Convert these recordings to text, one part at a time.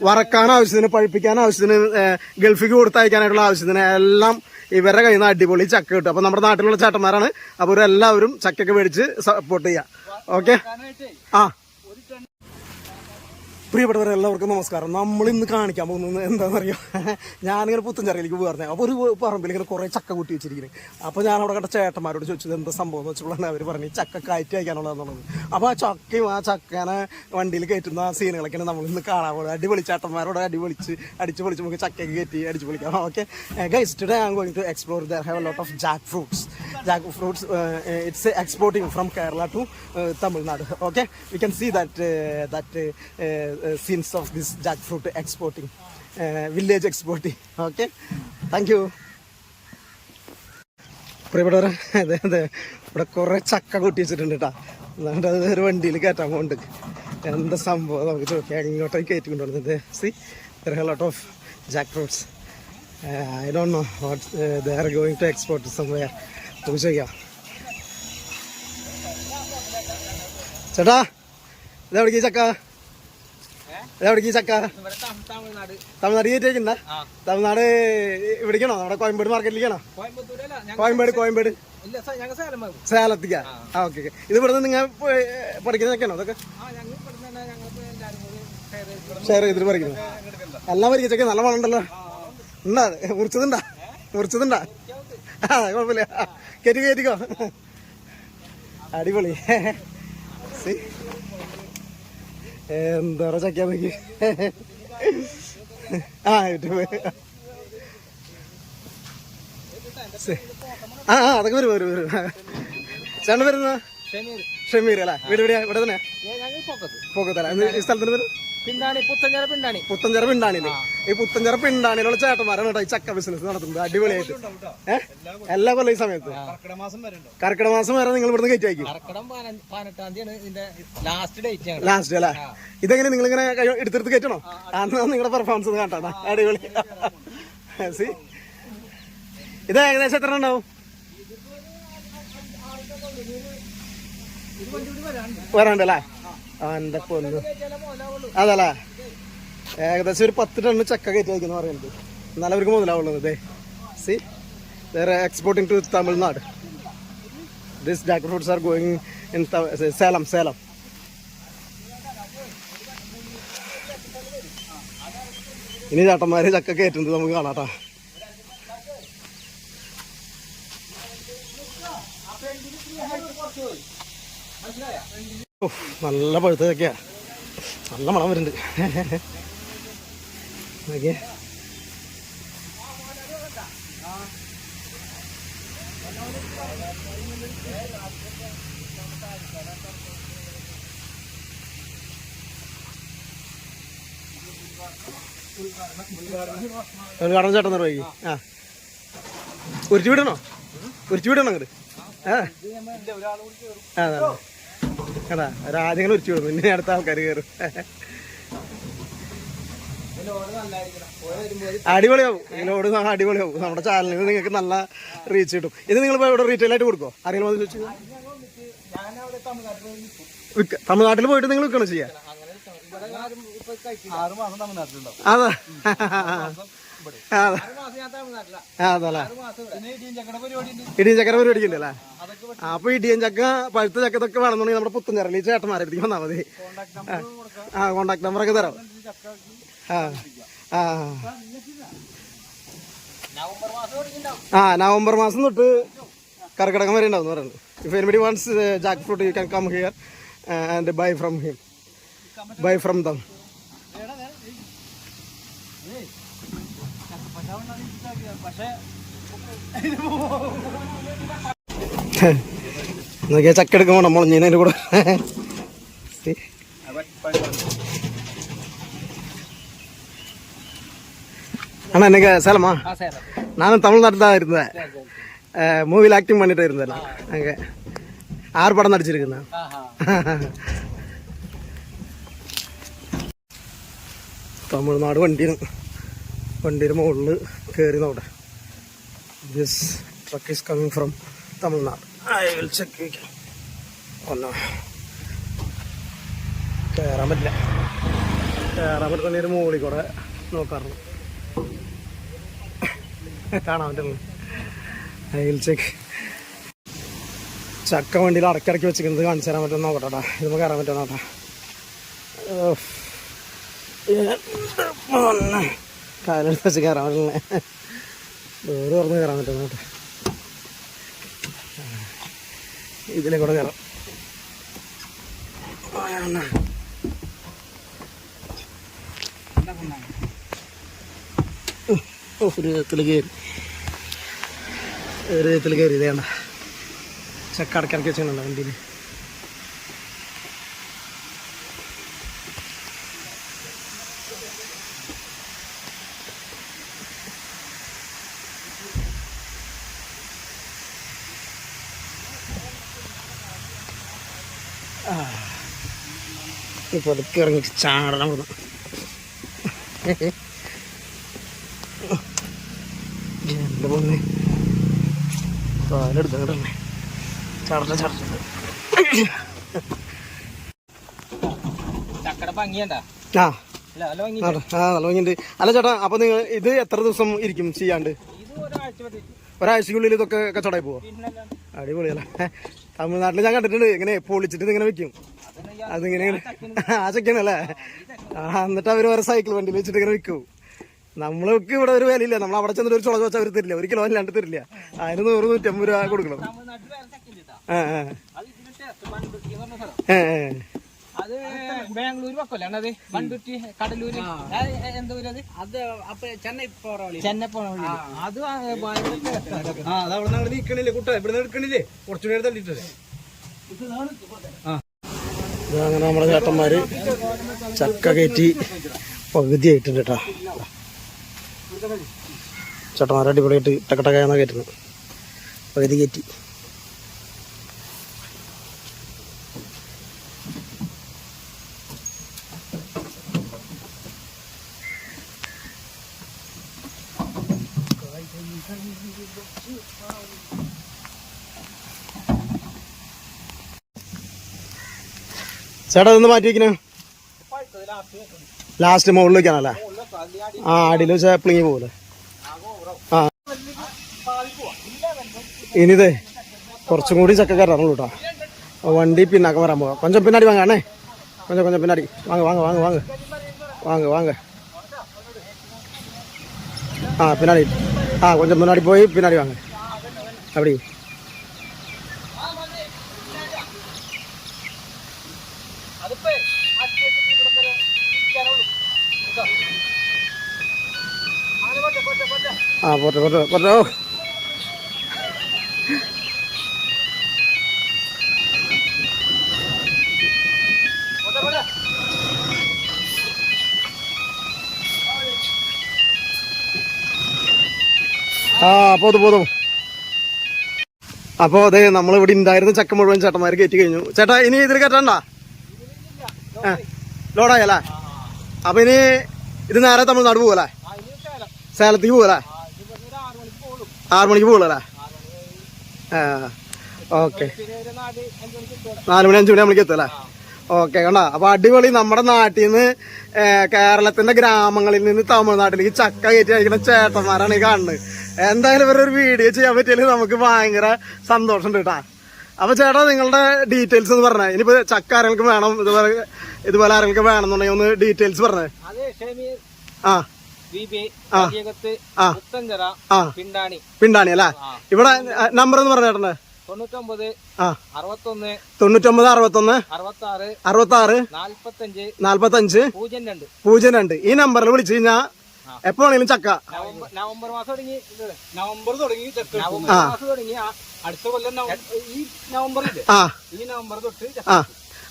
വറക്കാൻ ആവശ്യത്തിന് പഴിപ്പിക്കാൻ ആവശ്യത്തിന് ഗൾഫിക്ക് കൊടുത്തയക്കാനായിട്ടുള്ള ആവശ്യത്തിന് എല്ലാം ഇവരുടെ കയ്യിൽ നിന്ന് അടിപൊളി ചക്ക കിട്ടും. അപ്പൊ നമ്മുടെ നാട്ടിലുള്ള ചേട്ടന്മാരാണ്. അപ്പൊ എല്ലാവരും ചക്കയൊക്കെ മേടിച്ച് സപ്പോർട്ട് ചെയ്യാം. ഓക്കെ ആ. പ്രിയപ്പെട്ടവരെ എല്ലാവർക്കും നമസ്കാരം. നമ്മൾ ഇന്ന് കാണിക്കാൻ പോകുന്നത് എന്താണെന്ന് അറിയാം ഞാനിങ്ങനെ പുത്തഞ്ചറിയിലേക്ക് പോകാറുണ്ട്. അപ്പോൾ ഒരു പറമ്പിൽ ഇങ്ങനെ കുറേ ചക്ക കൂട്ടി വെച്ചിരിക്കുന്നത് അപ്പോൾ ഞാൻ അവിടെ കണ്ട ചേട്ടന്മാരോട് ചോദിച്ചത് എന്താ സംഭവം? എന്ന് വെച്ചപ്പോഴാണ് അവർ പറഞ്ഞു ചക്ക കയറ്റി അയക്കാനുള്ളതെന്നുള്ളത് അപ്പോൾ ആ ചക്കയും ആ ചക്കനെ വണ്ടിയിൽ കയറ്റുന്ന സീനുകളൊക്കെയാണ് നമ്മൾ ഇന്ന് കാണാൻ പോകുന്നത്. അടിപൊളി ചേട്ടന്മാരോട് അടിപൊളിച്ച് അടിച്ച് പൊളിച്ച് നമുക്ക് ചക്കയൊക്കെ കയറ്റി അടിച്ച് പൊളിക്കാം okay? Guys today I am going to explore there have a lot of jackfruits jackfruits it's exporting from Kerala to Tamil Nadu okay we can see that we can of this jackfruit exporting village exporting okay thank you പ്രിയപ്പെട്ടവരെ അതെ അതെ. ഇവിടെ കുറെ ചക്ക കൂട്ടി വെച്ചിട്ടുണ്ട് കേട്ടോ എന്നിട്ട് അത് ഒരു വണ്ടിയിൽ കയറ്റാൻ പോകുന്നുണ്ട് എന്താ സംഭവം? നമുക്ക് ചോദിക്കാം. എങ്ങോട്ടേക്ക് കയറ്റി കൊണ്ടുവന്നത് see there lot of jackfruits I don't know what they are going to export somewhere നമുക്ക് ചോദിക്കാം. ചേട്ടാ ഇതെവിടേക്ക് ചക്ക? ഇതെവിടേക്ക് ഈ ചക്ക? തമിഴ്നാട്. കയറ്റിയേക്കുന്ന. തമിഴ്നാട് ഇവിടേക്കാണോ? നമ്മുടെ കോയമ്പേട് മാർക്കറ്റിലേക്കാണോ കോയമ്പേട് കോയമ്പേട്. സ- സേലത്തേക്കാ? ആ. Okay okay. ഇത് ഇവിടെ നിന്ന് നിങ്ങൾ പഠിക്കുന്ന ചക്കയാണോ അതൊക്കെ ചെയ്ത് ഇവിടെ ഷെയർ ചെയ്തിട്ട് പറിക്കുന്നത് എല്ലാം പറിക്കുക ചക്ക നല്ല വളണ്ടല്ലോ ഉണ്ടാ. മുറിച്ചതുണ്ടാ? മുറിച്ചതുണ്ടാ? ആ കുഴപ്പമില്ല. കയറ്റി കയറ്റിക്കോ അടിപൊളി. See? എന്താ ചക്കാൻ നോക്കി. ആ യൂട്യൂബ്. ആ ആ അതൊക്കെ വരും വരും വരും. ചേട്ടൻ വരുന്ന ഷമീർ. അല്ലേ? വീട് എവിടെയാ? ഇവിടെ തന്നെ? പോക്കത്തല്ല ഈ സ്ഥലത്തിന് പേര്? പിണ്ടാണി പുത്തഞ്ചര പിണ്ടാണി. പുത്തഞ്ചിറ പിണ്ടാണില്ലേ ഈ പുത്തഞ്ചിറ പിണ്ടാണിയിലുള്ള ചേട്ടന്മാരാണ് കേട്ടോ ഈ ചക്ക ബിസിനസ് നടത്തുന്നത്. അടിപൊളിയായിട്ട്. ഏഹ് എല്ലാ കൊല്ലം ഈ സമയത്ത്. കർക്കിടക മാസം വരെ നിങ്ങൾ ഇവിടുന്ന് കയറ്റി അയക്കും ലാസ്റ്റ് ഡേറ്റ് ഞങ്ങൾ ലാസ്റ്റ് അല്ലേ? ഇതെങ്ങനെ നിങ്ങൾ ഇങ്ങനെ എടുത്തെടുത്ത് കയറ്റണോ അന്ന് നിങ്ങളുടെ പെർഫോമൻസ് ഒന്ന് കാട്ടാ അടിപൊളി. സി ഇത് ഏകദേശം എത്ര ഉണ്ടാവും? വരാണ്ടല്ലേ ആ പൊന്നു. അതല്ലേ? ഏകദേശം ഒരു പത്ത് ടണ്ണ് ചക്ക കയറ്റി വയ്ക്കുന്നു പറയുന്നത്. എന്നാലും അവർക്ക് മുതലാവുള്ളത് ഇതേ. See exporting to Tamil Nadu this doctor fruits are going in Salem Salem ഇനി ചേട്ടന്മാര് ചക്ക കയറ്റുന്നത് നമുക്ക് കാണാട്ടാ ഉഫ്, നല്ല പഴുത്ത ചക്കയാ. നല്ല മണം വരുന്നുണ്ട്. ഉദ്ഘാടനം ചേട്ടൻ നിർവഹിക്കും ആ. ഉരുത്തി വിടണോ? ഉരുത്തി വിടണോ അങ്ങോട്ട് ആ, അതെ. അതാ ഒരാദ്യങ്ങൾ ഉരുത്തി വിടുന്നു പിന്നെ അടുത്ത ആൾക്കാർ കയറും അടിപൊളിയാവും. ലോഡ് അടിപൊളിയാവും. നമ്മുടെ ചാനലിന് നിങ്ങൾക്ക് നല്ല റീച്ച് കിട്ടും. ഇത് നിങ്ങൾ ഇവിടെ റീറ്റെയിൽ ആയിട്ട് കൊടുക്കോ വന്ന് ചോദിച്ചു തമിഴ്നാട്ടിൽ പോയിട്ട് നിങ്ങൾ വിൽക്കണം ചെയ്യാ? അതാ. ഇടിയും ചക്കര പരിപാടി ഉണ്ടല്ലേ? അപ്പൊ ഇടിയൻ ചക്ക പഴുത്ത ചക്കതൊക്കെ വേണമെന്നുണ്ടെങ്കിൽ നമ്മുടെ പുത്തഞ്ചരലി ചേട്ടന്മാരെ അടുത്തേക്ക് വന്നാൽ മതി. കോണ്ടാക്ട് നമ്പർ കൊടുക്കാം. ആ കോണ്ടാക്ട് നമ്പറൊക്കെ തരാം. ആ ആ. നവംബർ മാസം തുടങ്ങിണ്ടാവും ആ നവംബർ മാസം തൊട്ട് കർക്കിടകം വരെ ഉണ്ടാവും പറയുന്നത്. If anybody wants jackfruit you can come here and buy from him buy from them പക്ഷേ നോക്കിയാൽ ചക്ക എടുക്കുമ്പോൾ നമ്മൾ മുളഞ്ഞതിൻ്റെ കൂടെ See? அண்ணா எனக்கு சேலமா ആ സേലം நானும் தமிழ்நாட்டில் தான் இருந்தேன் மூவியில் ஆக்டிங் பண்ணிட்டு இருந்தேன் நான் அங்கே ஆறு படம் நடிச்சிருக்கேன் ആ ഹാ തമിഴ്നാട് വണ്ടിയിൽ വണ്ടിയുടെ മുകളിൽ കയറി നോട്ടെ this truck is coming from Tamil Nadu I again. Oh no. കയറാൻ പറ്റില്ല. കയറാൻ പറ്റുന്ന ഒരു മുകളിൽ കൂടെ നോക്കാറുണ്ട്. കാണാൻ പറ്റുള്ളൂ. അതിൽ ചെക്ക് ചക്ക വണ്ടിയിൽ അടക്കിടക്കി വെച്ചിരിക്കുന്നത് കാണിച്ചു തരാൻ പറ്റുമെന്ന് നോക്കട്ടെടാ ഇത് നമുക്ക് കയറാൻ പറ്റുമോ നോട്ടാ കാലെടുത്ത് വെച്ച് കയറാൻ പറ്റില്ലേ. ഡോറ് തുറന്ന് കയറാൻ പറ്റുന്നു നോട്ടെ ഇതിലെ കൂടെ കയറാം. ഒരു വിധത്തിൽ കയറി. ഒരു വിധത്തിൽ കയറി. ഇതേണ്ട ചക്ക അടക്കിടക്കി വെച്ചിട്ടുണ്ടോ വണ്ടിയിൽ ഇപ്പോൾ അതൊക്കെ ഇറങ്ങിയിട്ട് ചാടണം ഇവിടുന്ന്. എന്റെ പൊന്നെ? കാലെടുത്ത കിടന്നെ. ചടച്ച ചടച്ച ചക്കട ഭംഗിയണ്ട? ആ. ആ നല്ല ഭംഗിയുണ്ട്. അല്ല ചേട്ടാ അപ്പൊ നിങ്ങൾ ഇത് എത്ര ദിവസം ഇരിക്കും ചെയ്യാണ്ട്? ഒരാഴ്ചക്കുള്ളിൽ ഇതൊക്കെ കച്ചവടമായി പോവാ? അടിപൊളിയല്ലേ? തമിഴ്നാട്ടിൽ ഞാൻ കണ്ടിട്ടുണ്ട്. ഇങ്ങനെ പൊളിച്ചിട്ട് ഇങ്ങനെ വെക്കും. അതിങ്ങനെ ആ ചെക്കനല്ലേ ആ എന്നിട്ട് അവർ വേറെ സൈക്കിൾ വണ്ടിയിൽ വെച്ചിട്ട് ഇങ്ങനെ വിൽക്കും നമ്മൾക്ക് ഇവിടെ ഒരു വിലയില്ല. നമ്മൾ അവിടെ ചെന്നിട്ട് ഒരു ചുള വെച്ചാൽ അവർ തരില്ല. ഒരു കിലോ അല്ലാണ്ട് തരില്ല. അതിന് നൂറ് നൂറ്റമ്പത് രൂപ കൊടുക്കണം. ഏ, ഏ. അത് ബാംഗ്ലൂർ അത് മൺകുട്ടി കടലൂര്. അത് എന്താ അത്? അത് അപ്പൊ ചെന്നൈ ചെന്നൈ അത് നിൽക്കണില്ലേ കുട്ട ഇവിടെ എടുക്കണില്ലേ? അങ്ങനെ നമ്മുടെ ചേട്ടന്മാര് ചക്ക കയറ്റി പകുതി ആയിട്ടുണ്ട് കേട്ടോ ചേട്ടന്മാരടിപൊളിയായിട്ട് ടക്കട്ടക്കാന്നാ കയറ്റുന്നത്. പകുതി കയറ്റി. ചേട്ടാ ഇതൊന്ന് മാറ്റി വെക്കണേ? ലാസ്റ്റ് മുകളിൽ വെക്കാനല്ലേ? ആ അടിയിൽ വെച്ചാൽ പ്ലിങ്ങി പോകൂലേ ആ. ഇനിതേ കുറച്ചും കൂടി ചക്ക കയറാറുള്ളൂ കേട്ടോ വണ്ടി പിന്നാക്കം വരാൻ പോകാം കൊഞ്ചം പിന്നാടി വാങ്ങാണേ കൊഞ്ചം കൊഞ്ചം പിന്നാടി. വാങ്ങ വാങ്ങ വാങ്ങ വാങ്ങ. വാങ്ങ വാങ്ങ. ആ പിന്നാടി. ஆ கொஞ்சம் முன்னாடி போய் பின்னாடி வாங்க. அப்படி. ஆ போட்டு போட்டு போட்டோ. ആ പോതു പോതു. അപ്പോ അതെ നമ്മളിവിടെ ഉണ്ടായിരുന്ന ചക്ക മുഴുവൻ ചേട്ടന്മാർ കയറ്റി കഴിഞ്ഞു. ചേട്ടാ ഇനി ഇതിൽ കയറ്റണ്ട? ലോഡായല്ലേ? അപ്പൊ ഇനി ഇത് നേരെ തമിഴ്നാട് പോകല്ലേ. സേലത്തേക്ക് പോകല്ലേ ആറ് മണിക്ക് പോകുള്ളൂ. ആറു മണിക്ക് പോകല്ലേ ആ ഓക്കെ. നാലുമണി അഞ്ച് മണി അഞ്ചു മണി നമ്മൾക്ക് എത്തും അല്ലേ? ഓക്കെ കണ്ടോ? അപ്പൊ അടിപൊളി നമ്മുടെ നാട്ടിൽ നിന്ന് കേരളത്തിന്റെ ഗ്രാമങ്ങളിൽ നിന്ന് തമിഴ്നാട്ടിലേക്ക് ചക്ക കയറ്റി അയക്കുന്ന ചേട്ടന്മാരാണ് ഈ കാണുന്നത്. എന്തായാലും ഇവരൊരു ഒരു വീഡിയോ ചെയ്യാൻ പറ്റിയാൽ നമുക്ക് ഭയങ്കര സന്തോഷമുണ്ട് കേട്ടാ. അപ്പൊ ചേട്ടാ നിങ്ങളുടെ ഡീറ്റെയിൽസ് ഒന്ന് പറഞ്ഞേ. ഇനിയിപ്പോ ചക്ക ആരെങ്കിലും വേണം ഇതുപോലെ ഇതുപോലെ ആരെങ്കിലും വേണമെന്നുണ്ടെങ്കിൽ ഒന്ന് ഡീറ്റെയിൽസ് പറഞ്ഞേ. ആ. പിണ്ടാണി. പിണ്ടാണി അല്ലെ? ഇവിടെ നമ്പർ ഒന്ന് പറഞ്ഞ ചേട്ടനെ തൊണ്ണൂറ്റൊമ്പത് ആ. അറുപത്തൊന്ന് തൊണ്ണൂറ്റൊമ്പത് അറുപത്തൊന്ന് അറുപത്തി ആറ് അറുപത്തി ആറ് നാല്പത്തഞ്ച് നാല്പത്തഞ്ച് പൂജ്യം രണ്ട്. പൂജ്യം രണ്ട്. ഈ നമ്പറിൽ വിളിച്ചു കഴിഞ്ഞാൽ എപ്പോ വേണമെങ്കിലും ചക്ക. നവംബർ നവംബർ മാസം തുടങ്ങി നവംബർ തുടങ്ങി ചക്ക നവംബർ മാസം തുടങ്ങി അടുത്ത കൊല്ലം ഈ നവംബർ ആ. ഈ നവംബർ തൊട്ട്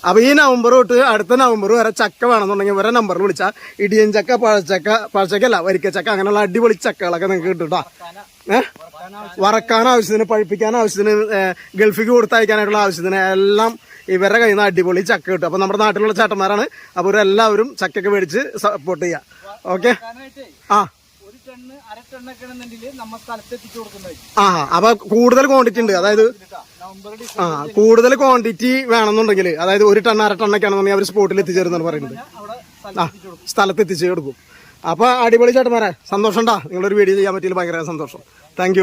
ചക്ക ആ അപ്പൊ ഈ നവംബർ തൊട്ട് അടുത്ത നവംബർ വരെ ചക്ക വേണമെന്നുണ്ടെങ്കിൽ ഇവരെ നമ്പറിൽ വിളിച്ചാൽ ഇടിയൻ ചക്ക പഴച്ചക്ക പഴച്ചക്കല്ല വരിക്കച്ചക്ക അങ്ങനെയുള്ള അടിപൊളി ചക്കകളൊക്കെ നിങ്ങൾക്ക് കിട്ടും ഏഹ് വറക്കാൻ ആവശ്യത്തിന് പഴിപ്പിക്കാൻ ആവശ്യത്തിന് ഗൾഫിക്ക് കൊടുത്തയക്കാനായിട്ടുള്ള ആവശ്യത്തിന് എല്ലാം ഇവരുടെ കയ്യിൽ നിന്ന് അടിപൊളി ചക്ക കിട്ടും. അപ്പൊ നമ്മുടെ നാട്ടിലുള്ള ചേട്ടന്മാരാണ്. അപ്പൊ എല്ലാവരും ചക്കൊക്കെ മേടിച്ച് സപ്പോർട്ട് ചെയ്യാം. ഓക്കെ ആ. ടണ്ണ് അര ടണ്ണൊക്കെ ആണെന്നുണ്ടെങ്കിൽ നമ്മ സ്ഥലത്ത് എത്തിച്ചു കൊടുക്കുന്നത്. ആ അപ്പൊ കൂടുതൽ ക്വാണ്ടിറ്റി ഉണ്ട്. അതായത് നവംബർ ആ കൂടുതൽ ക്വാണ്ടിറ്റി വേണമെന്നുണ്ടെങ്കിൽ അതായത് ഒരു ടൺ അര ടണ്ണൊക്കെ ആണെന്നുണ്ടെങ്കിൽ അവർ സ്പോട്ടിൽ എത്തിച്ചേരുന്നാണ് പറയുന്നത്. ആ സ്ഥലത്ത് എത്തിച്ചു കൊടുക്കും. അപ്പൊ അടിപൊളി ചേട്ടന്മാരെ സന്തോഷം ഉണ്ടാ നിങ്ങളൊരു വീഡിയോ ചെയ്യാൻ പറ്റിയില്ല ഭയങ്കര സന്തോഷം. താങ്ക്